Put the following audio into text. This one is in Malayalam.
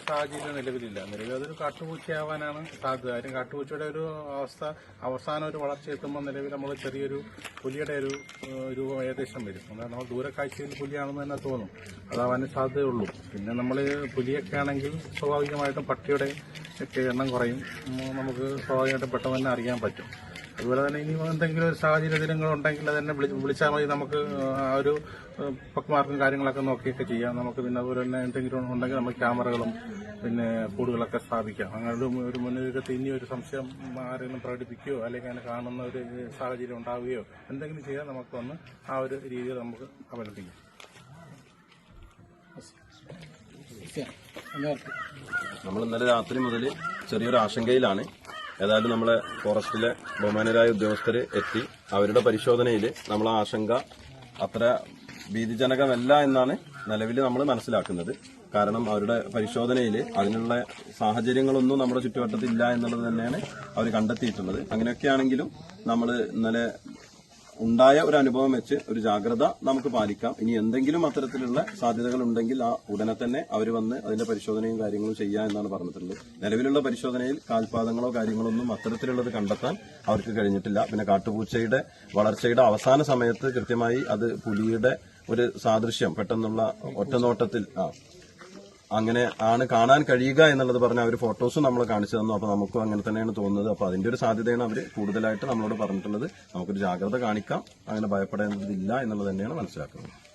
സാഹചര്യം നിലവിലില്ല. നിലവിൽ അതൊരു കാട്ടുപൂച്ചയാവാനാണ് സാധ്യത. കാര്യം കാട്ടുപൂച്ചയുടെ ഒരു അവസ്ഥ അവസാനം ഒരു വളർച്ച എത്തുമ്പോൾ നിലവിൽ നമ്മൾ ചെറിയൊരു പുലിയുടെ ഒരു രൂപം ഏകദേശം വരും. അതായത് നമ്മൾ ദൂരക്കാഴ്ചയിൽ പുലിയാണെന്ന് തന്നെ തോന്നും. അതാവാനേ സാധ്യതയുള്ളൂ. പിന്നെ നമ്മൾ പുലിയൊക്കെ ആണെങ്കിൽ സ്വാഭാവികമായിട്ടും പട്ടിയുടെ ഒക്കെ എണ്ണം കുറയും. നമുക്ക് സ്വാഭാവികമായിട്ടും പെട്ടെന്ന് തന്നെ അറിയാൻ പറ്റും. അതുപോലെ തന്നെ ഇനി എന്തെങ്കിലും ഒരു സാഹചര്യങ്ങൾ ഉണ്ടെങ്കിൽ അതെന്നെ വിളി വിളിച്ചാൽ മതി. നമുക്ക് ആ ഒരു പക്മാർക്കും കാര്യങ്ങളൊക്കെ നോക്കിയൊക്കെ ചെയ്യാം. നമുക്ക് പിന്നെ അതുപോലെ തന്നെ എന്തെങ്കിലും ഉണ്ടെങ്കിൽ നമുക്ക് ക്യാമറകളും പിന്നെ കൂടുകളൊക്കെ സ്ഥാപിക്കാം. അങ്ങനെ ഒരു മുന്നൊരുക്കത്തിൽ ഇനി ഒരു സംശയം ആരെങ്കിലും പ്രകടിപ്പിക്കുകയോ അല്ലെങ്കിൽ അങ്ങനെ കാണുന്ന ഒരു സാഹചര്യം ഉണ്ടാവുകയോ എന്തെങ്കിലും ചെയ്യാൻ നമുക്ക് വന്ന് ആ ഒരു രീതിയിൽ നമുക്ക് അവലംബിക്കാം. നമ്മൾ ഇന്നലെ രാത്രി മുതൽ ചെറിയൊരു ആശങ്കയിലാണ്. ഏതായാലും നമ്മളെ ഫോറസ്റ്റിലെ ബഹുമാനരായ ഉദ്യോഗസ്ഥർ എത്തി. അവരുടെ പരിശോധനയിൽ നമ്മളെ ആശങ്ക അത്ര ഭീതിജനകമല്ല എന്നാണ് നിലവിൽ നമ്മൾ മനസ്സിലാക്കുന്നത്. കാരണം അവരുടെ പരിശോധനയിൽ അതിനുള്ള സാഹചര്യങ്ങളൊന്നും നമ്മുടെ ചുറ്റുവട്ടത്തില്ല എന്നുള്ളത് തന്നെയാണ് അവർ കണ്ടെത്തിയിട്ടുള്ളത്. അങ്ങനെയൊക്കെയാണെങ്കിലും നമ്മൾ ഇന്നലെ ഉണ്ടായ ഒരു അനുഭവം വെച്ച് ഒരു ജാഗ്രത നമുക്ക് പാലിക്കാം. ഇനി എന്തെങ്കിലും അത്തരത്തിലുള്ള സാധ്യതകൾ ഉണ്ടെങ്കിൽ ആ ഉടനെ തന്നെ അവർ വന്ന് അതിന്റെ പരിശോധനയും കാര്യങ്ങളും ചെയ്യാം എന്നാണ് പറഞ്ഞിട്ടുള്ളത്. നിലവിലുള്ള പരിശോധനയിൽ കാൽപാദങ്ങളോ കാര്യങ്ങളോ ഒന്നും അത്തരത്തിലുള്ളത് കണ്ടെത്താൻ അവർക്ക് കഴിഞ്ഞിട്ടില്ല. പിന്നെ കാട്ടുപൂച്ചയുടെ വളർച്ചയുടെ അവസാന സമയത്ത് കൃത്യമായി അത് പുലിയുടെ ഒരു സാദൃശ്യം പെട്ടെന്നുള്ള ഒറ്റനോട്ടത്തിൽ ആ അങ്ങനെ ആണ് കാണാൻ കഴിയുക എന്നുള്ളത് പറഞ്ഞ അവർ ഫോട്ടോസും നമ്മൾ കാണിച്ചു തന്നു. അപ്പൊ നമുക്കും അങ്ങനെ തന്നെയാണ് തോന്നുന്നത്. അപ്പൊ അതിന്റെ ഒരു സാധ്യതയാണ് അവർ കൂടുതലായിട്ട് നമ്മളോട് പറഞ്ഞിട്ടുള്ളത്. നമുക്കൊരു ജാഗ്രത കാണിക്കാം. അങ്ങനെ ഭയപ്പെടേണ്ടതില്ല എന്നുള്ളത് തന്നെയാണ് മനസ്സിലാക്കുന്നത്.